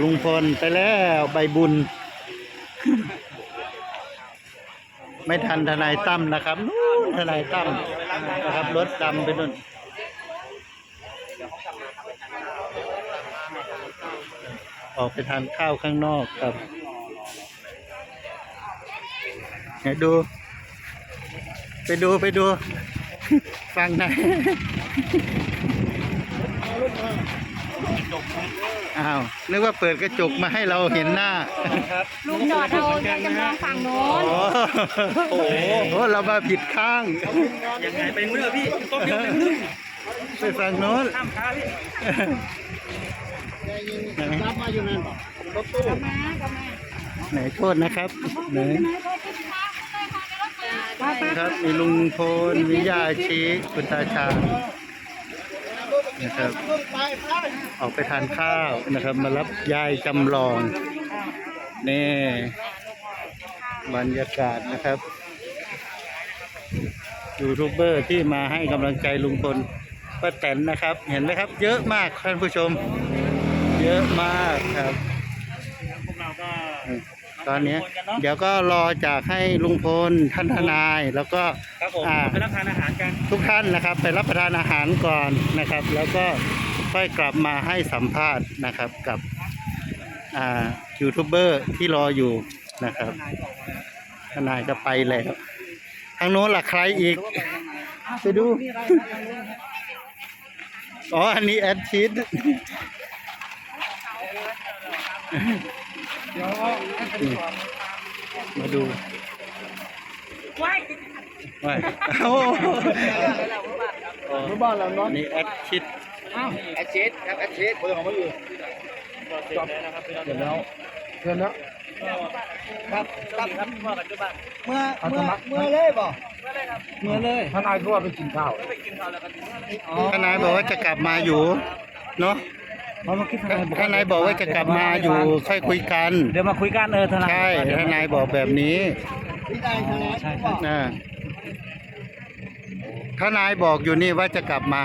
ลุงพลไปแล้วใบบุญ ไม่ทันทนายตั้มนะครับนู่นทนายตั้มนะครับรถดำไปนู่นออกไปทานข้าวข้างนอกครับไหนดู ไปดูไปดู ฟังนะ อ้าว นึกว่าเปิดกระจกมาให้เราเห็นหน้าลุงจอดเอายายจำลองฝั่งโน้น โอ้โห เรามาผิดข้างยังไงเป็นเมื่อพี่ต้มยำเป็นนึ่งไปฝั่งโน้นข้ามค้าพี่ไหนกลับมากับมาไหนโทษนะครับไหนป้าป้าครับมีลุงพลมียาชีคุณตาชาญ นะครับ ออกไปทานข้าวนะครับ มารับยายจำลองนี่บรรยากาศนะครับยูทูบเบอร์ที่มาให้กำลังใจลุงพลป้าแตนนะครับ เห็นไหมครับ เยอะมากท่านผู้ชม เยอะมากครับพวกเราก็ ตอนนี้เดี๋ยวก็รอจากให้ลุงพลท่านทนาย แล้วก็ครับผมอ่าไปรับทานอาหารกันทุกท่านนะครับ ไปรับประทานอาหารก่อนนะครับ แล้วก็ค่อยกลับมาให้สัมภาษณ์นะครับกับอ่ายูทูบเบอร์ที่รออยู่นะครับทนายจะไปแล้วทางโน้นล่ะใครอีก ไปดูอ๋ออันนี้แอดชีต มาดูว้ายโอ้บ้านเราเนาะนี่แอดชิดแอดเชสครับแอดเชสเบอร์ของมันอยู่จบแล้วนะครับพี่น้องเดี๋ยวแล้วเชิญแล้วครับครับครับพ่อปัจจุบันเมื่อเมื่อเมื่อเลยบ่เมื่อเลยท่านนายทั่วไปกินข้าวไปกินข้าวแล้วกันทนายบอกว่าจะกลับมาอยู่เนาะ เพราะเมื่อกี้ทนายทนายบอกว่าจะกลับมาอยู่ค่อยคุยกัน เดี๋ยวมาคุยกันเออทนายใช่ทนายบอกแบบนี้ใช่นะทนายบอกอยู่นี่ว่าจะกลับมา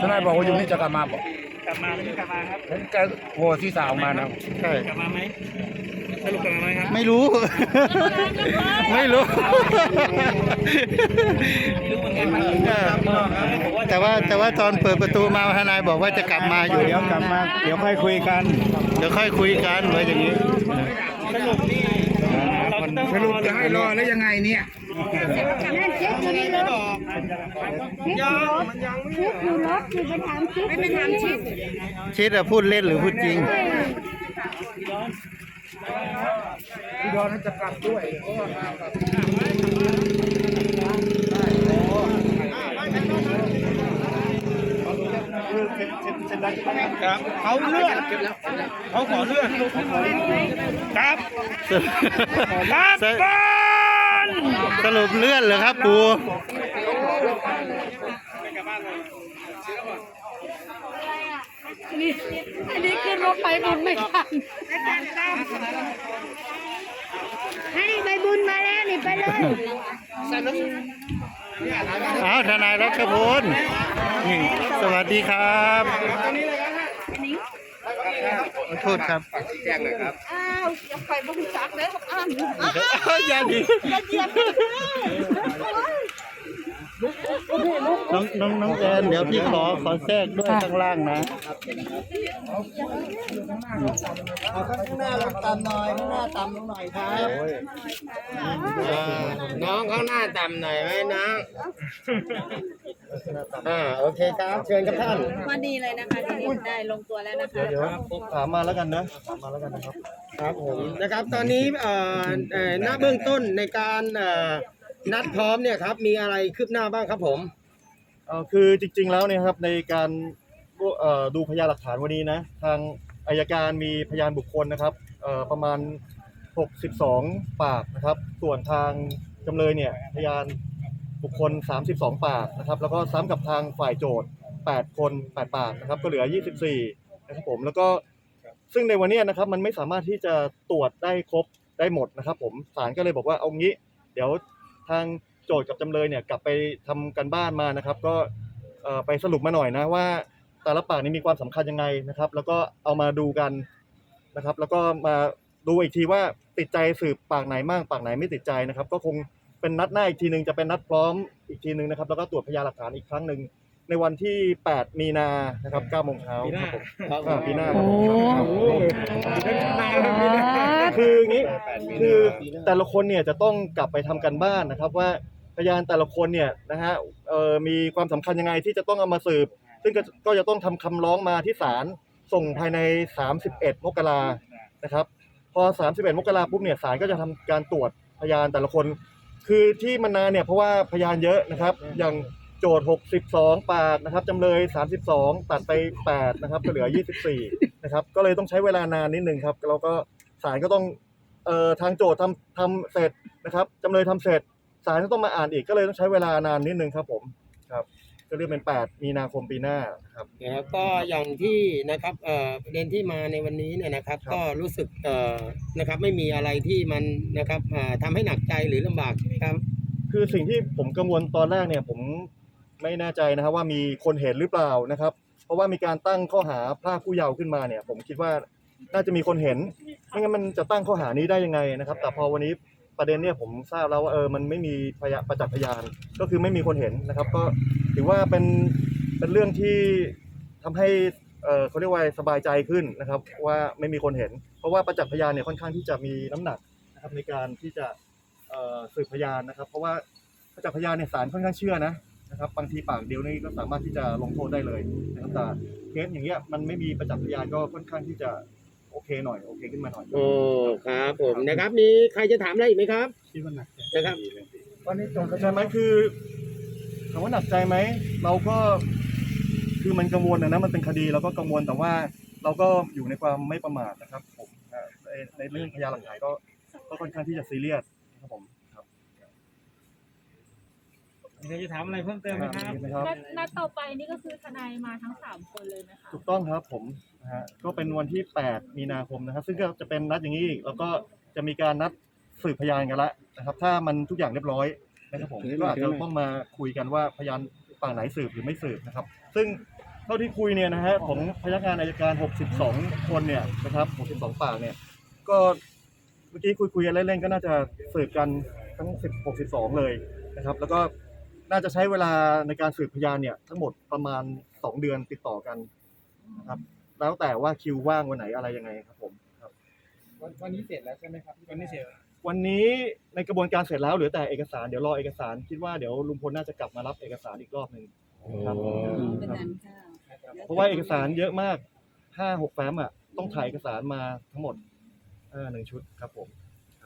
ทนายบอกว่าอยู่นี่จะกลับมาบอกกลับมาหรือไม่กลับมาครับเห็นแกโหที่สาวมานะใช่ กลับมาไหม สรุปกลับมาไหมครับไม่รู้ ไม่รู้รู้เหมือนกันไหมเออแต่ว่าแต่ว่าตอนเปิดประตูมาทนายบอกว่าจะกลับมาอยู่ เดี๋ยวกลับมา เดี๋ยวค่อยคุยกัน เดี๋ยวค่อยคุยกันไว้อย่างนี้สรุปนี่เราต้องสรุปจะให้รอแล้วยังไงเนี่ยนั่นเช็คอยู่ในรถเช็คอยู่รถเช็คอยู่รถคือไปถามเช็คไม่ไปถามเช็คชิดอะพูดเล่นหรือพูดจริง พี่ดอนจะกลับด้วยครับเขาเลื่อนเขาขอเลื่อนครับครับสสรุปเลื่อนเหรอครับปู นี่อันนี้ขึ้นรถไปบุญไม่ทันให้ใบบุญมาแล้วนี่ไปเลยอ้าวทนายรัชพลนี่สวัสดีครับขอโทษครับแจ้งเลยครับอ้าวอย่าไปบุญจักเลยอ้าวอย่าดีอย่าเหยียบ น้องน้องน้องแอนเดี๋ยวพี่ขอขอแทรกด้วยข้างล่างนะเอาข้างหน้าลงต่ำหน่อยข้างหน้าต่ำลงหน่อยครับน้องข้างหน้าต่ำหน่อยไหมน้องอ่าโอเคครับเชิญครับท่านพอดีเลยนะคะที่นี่ได้ลงตัวแล้วนะคะ เดี๋ยวถามมาแล้วกันนะถามมาแล้วกันนะครับ ครับผมนะครับตอนนี้เอ่อเอ่อหน้าเบื้องต้นในการเอ่อ นัดพร้อมเนี่ยครับ มีอะไรคืบหน้าบ้างครับผม เอ่อคือจริง ๆ แล้วเนี่ยครับในการเอ่อดูพยานหลักฐานวันนี้นะ ทางอายการมีพยานบุคคลนะครับเอ่อประมาณ 62 ปากนะครับ ส่วนทางจำเลยเนี่ยพยานบุคคล 32 ปากนะครับ แล้วก็ซ้ำกับทางฝ่ายโจทย์ 8 คน 8 ปากนะครับ ก็เหลือ 24 นะครับผมแล้วก็ซึ่งในวันเนี้ยนะครับมันไม่สามารถที่จะตรวจได้ครบได้หมดนะครับ ผมศาลก็เลยบอกว่าเอางี้ เดี๋ยว ทางโจทย์กับจำเลยเนี่ยกลับไปทำกันบ้านมานะครับ ก็ไปสรุปมาหน่อยนะว่าแต่ละปากนี้มีความสำคัญยังไงนะครับ แล้วก็เอามาดูกันนะครับ แล้วก็มาดูอีกทีว่าติดใจสืบปากไหนมากปากไหนไม่ติดใจนะครับ ก็คงเป็นนัดหน้าอีกทีหนึ่งจะเป็นนัดพร้อมอีกทีหนึ่งนะครับ แล้วก็ตรวจพยานหลักฐานอีกครั้งหนึ่ง ในวันที่ 8 มีนานะครับ9โมงเช้าครับผมอ่าปีหน้าครับผมครับคืออย่างนี้คือแต่ละคนเนี่ยจะต้องกลับไปทำกันบ้านนะครับ ว่าพยานแต่ละคนเนี่ยนะฮะเอ่อมีความสำคัญยังไงที่จะต้องเอามาสืบ ซึ่งก็ก็จะต้องทำคำร้องมาที่ศาลส่งภายใน 31 มกรานะครับพอ 31 มกราปุ๊บเนี่ยศาลก็จะทำการตรวจพยานแต่ละคน คือที่มันนานเนี่ยเพราะว่าพยานเยอะนะครับ อย่าง โจทย์ 62 ปากนะครับจำเลย 32 ตัดไป 8 นะครับก็เหลือ 24 นะครับ ก็เลยต้องใช้เวลานานนิดนึงครับแล้วก็ศาลก็ต้องเอ่อทางโจทย์ทำทำเสร็จนะครับจำเลยทำเสร็จศาลก็ต้องมาอ่านอีกก็เลยต้องใช้เวลานานนิดนึงครับผมครับก็เรียกเป็น 8 มีนาคมปีหน้าครับ นะครับก็อย่างที่นะครับเอ่อประเด็นที่มาในวันนี้เนี่ยนะครับ ครับ ก็รู้สึกเอ่อนะครับไม่มีอะไรที่มันนะครับอ่าทำให้หนักใจหรือลำบากใช่ไหมครับ คือสิ่งที่ผมกังวลตอนแรกเนี่ยผม ไม่แน่ใจนะครับว่ามีคนเห็นหรือเปล่านะครับ เพราะว่ามีการตั้งข้อหาพรากผู้เยาว์ขึ้นมาเนี่ย ผมคิดว่าน่าจะมีคนเห็นไม่งั้นมันจะตั้งข้อหานี้ได้ยังไงนะครับ แต่พอวันนี้ประเด็นเนี่ยผมทราบแล้วว่าเออมันไม่มีพยานประจักษ์พยานก็คือไม่มีคนเห็นนะครับ ก็ถือว่าเป็นเป็นเรื่องที่ทำให้เออเขาเรียกว่าสบายใจขึ้นนะครับ ว่าไม่มีคนเห็น เพราะว่าประจักษ์พยานเนี่ยค่อนข้างที่จะมีน้ำหนักนะครับในการที่จะเออสืบพยานนะครับ เพราะว่าประจักษ์พยานเนี่ยศาลค่อนข้างเชื่อนะ นะครับบางทีปากเดียวนี่ก็สามารถที่จะลงโทษได้เลยนะครับแต่เคสอย่างเงี้ยมันไม่มีประจักษ์พยานก็ค่อนข้างที่จะโอเคหน่อยโอเคขึ้นมาหน่อยโอ้ครับผมนะครับมีใครจะถามอะไรอีกไหมครับคิดว่าหนักนะครับวันนี้จงใช่ไหมคือถามว่าหนักใจไหมเราก็คือมันกังวลนะนะมันเป็นคดีเราก็กังวลแต่ว่าเราก็อยู่ในความไม่ประมาทนะครับผมอ่าในในเรื่องพยานหลักฐานก็ก็ค่อนข้างที่จะซีเรียสนะครับผม ครับมีใครจะถามอะไรเพิ่มเติมไหมครับมีไหมครับ นัดนัดต่อไปนี่ก็คือทนายมาทั้งสามคนเลยไหมคะถูกต้องครับผมนะฮะก็เป็นวันที่ 8 มีนาคมนะครับ ซึ่งก็จะเป็นนัดอย่างนี้อีกแล้วก็จะมีการนัดสืบพยานกันละนะครับ ถ้ามันทุกอย่างเรียบร้อยนะครับผมก็อาจจะต้องมาคุยกันว่าพยานฝั่งไหนสืบหรือไม่สืบนะครับ ซึ่งเท่าที่คุยเนี่ยนะฮะของพนักงานอายการ 62 คนเนี่ยนะครับ 62 ปากเนี่ยก็เมื่อกี้คุยคุยๆกันเล่นๆก็น่าจะสืบกันทั้ง10 62 เลยนะครับ แล้วก็ น่าจะใช้เวลาในการสืบพยานเนี่ยทั้งหมดประมาณ 2 เดือนติดต่อกันนะครับ แล้วแต่ว่าคิวว่างวันไหนอะไรยังไงครับผมครับ วันนี้เสร็จแล้วใช่ไหมครับวันนี้เสร็จวันนี้ในกระบวนการเสร็จแล้วเหลือแต่เอกสารเดี๋ยวรอเอกสารคิดว่าเดี๋ยวลุงพลน่าจะกลับมารับเอกสารอีกรอบหนึ่งครับครับเพราะว่าเอกสารเยอะมากห้าหกแฟ้มอะต้องถ่ายเอกสารมาทั้งหมดเออหนึ่งชุดครับผม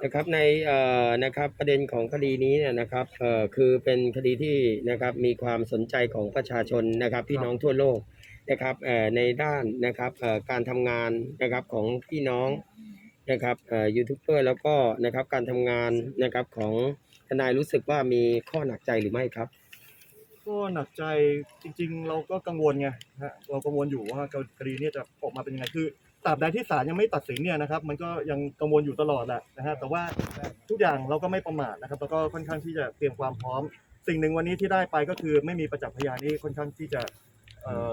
นะครับในเอ่อนะครับประเด็นของคดีนี้เนี่ยนะครับเอ่อคือเป็นคดีที่นะครับมีความสนใจของประชาชนนะครับพี่น้องทั่วโลกนะครับเอ่อในด้านนะครับเอ่อการทำงานนะครับของพี่น้องนะครับเอ่อยูทูบเบอร์แล้วก็นะครับการทำงานนะครับของทนายรู้สึกว่ามีข้อหนักใจหรือไม่ครับ ก็หนักใจจริง ๆ เราก็กังวลไงฮะเรากังวลอยู่ว่าคดีเนี่ยจะออกมาเป็นยังไงคือ ตราบใดที่ศาลยังไม่ตัดสินเนี่ยนะครับ มันก็ยังกังวลอยู่ตลอดแหละนะฮะแต่ว่าทุกอย่างเราก็ไม่ประมาทนะครับแล้วก็ค่อนข้างที่จะเตรียมความพร้อม สิ่งหนึ่งวันนี้ที่ได้ไปก็คือไม่มีประจักษ์พยานนี่ค่อนข้างที่จะเอ่อ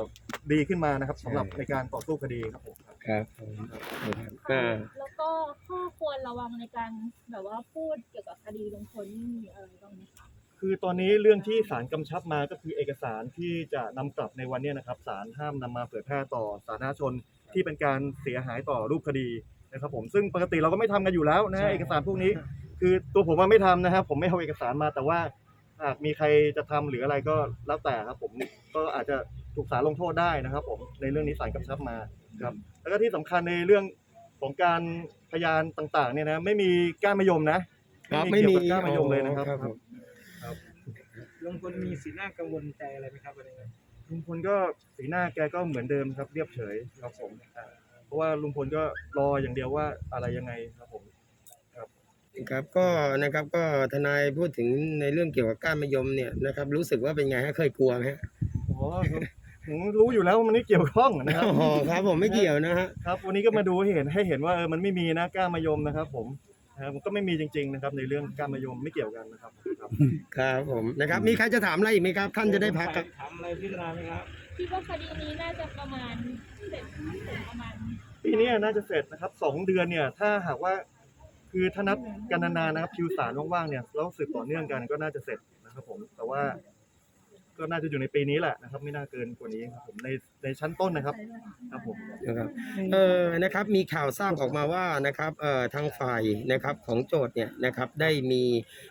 ดีขึ้นมานะครับสำหรับในการต่อสู้คดีครับผมครับ ครับอ่าแล้วก็ข้อควรระวังในการแบบว่าพูดเกี่ยวกับคดีลุงพลนี่มีอะไรบ้างไหมคะ คือตอนนี้เรื่องที่ศาลกำชับมาก็คือเอกสารที่จะนำกลับในวันเนี้ยนะครับศาลห้ามนำมาเผยแพร่ต่อสาธารณชน ที่เป็นการเสียหายต่อรูปคดีนะครับผมซึ่งปกติเราก็ไม่ทำกันอยู่แล้วนะฮะเอกสารพวกนี้ คือตัวผมว่าไม่ทำนะครับผมไม่เอาเอกสารมาแต่ว่าหากมีใครจะทำหรืออะไรก็แล้วแต่ครับผมก็อาจจะถูกศาลลงโทษได้นะครับผมในเรื่องนี้ศาลกำชับมาครับแล้วก็ที่สำคัญในเรื่องของการพยานต่างๆเนี่ยนะไม่มีก้านมะยมนะครับไม่มีเกี่ยวกับก้านมะยมเลยนะครับครับผมลุงพลมีสีหน้ากังวลใจอะไรไหมครับวันนี้ ลุงพลก็สีหน้าแกก็เหมือนเดิมครับ เรียบเฉยครับผมอ่าเพราะว่าลุงพลก็รออย่างเดียวว่าอะไรยังไงครับผม ครับก็นะครับก็ทนายพูดถึงในเรื่องเกี่ยวกับการมะยมเนี่ยนะครับรู้สึกว่าเป็นไงฮะเคยกลัวไหมฮะอ๋อผมรู้อยู่แล้วว่ามันไม่เกี่ยวข้องนะครับ อ๋อครับผมไม่เกี่ยวนะฮะ ครับ วันนี้ก็มาดูให้เห็นให้เห็นว่าเออมันไม่มีนะก้านมะยมนะครับผม นะครับมันก็ไม่มีจริงๆนะครับ ในเรื่องก้านมะยมไม่เกี่ยวกันนะครับครับ ครับผมนะครับ มีใครจะถามอะไรอีกไหมครับ ท่านจะได้พักครับ ถามอะไรพิจารณาไหมครับ คิดว่าคดีนี้น่าจะประมาณเสร็จเสร็จประมาณ ปีนี้น่าจะเสร็จนะครับสองเดือนเนี่ยถ้าหากว่าคือถ้านับกันนานๆนะครับคิวสารว่างๆเนี่ยแล้วสืบต่อเนื่องกันก็น่าจะเสร็จนะครับผมแต่ว่า ก็น่าจะอยู่ในปีนี้แหละนะครับ ไม่น่าเกินกว่านี้ครับผมในในชั้นต้นนะครับครับผม นะครับเออนะครับมีข่าวทราบออกมาว่านะครับเอ่อทางฝ่ายนะครับของโจทย์เนี่ยนะครับได้มี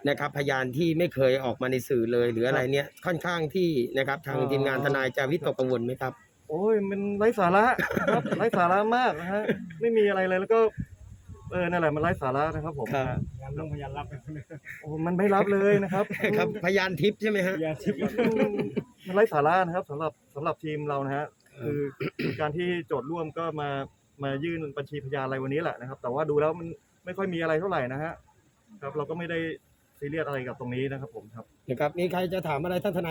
นะครับพยานที่ไม่เคยออกมาในสื่อเลย หรืออะไรเนี่ยค่อนข้างที่นะครับทางทีมงานทนายจะวิตกกังวลไหมครับ โอ้ยมันไร้สาระนะครับ ไร้สาระมากนะฮะไม่มีอะไรเลยแล้วก็ เออนั่นแหละมันไร้สาระนะครับผมครับ งานลงพยานรับโอ้มันไม่รับเลยนะครับ ครับพยานทิพย์ใช่ไหมฮะมันมันไร้สาระนะครับสำหรับสำหรับทีมเรานะฮะคือการที่โจทย์ร่วมก็มามายื่นบัญชีพยานอะไรวันนี้แหละนะครับ แต่ว่าดูแล้วมันไม่ค่อยมีอะไรเท่าไหร่นะฮะครับเราก็ไม่ได้ซีเรียสอะไรกับตรงนี้นะครับผมครับ นะครับ มีใครจะถามอะไรท่านทนาย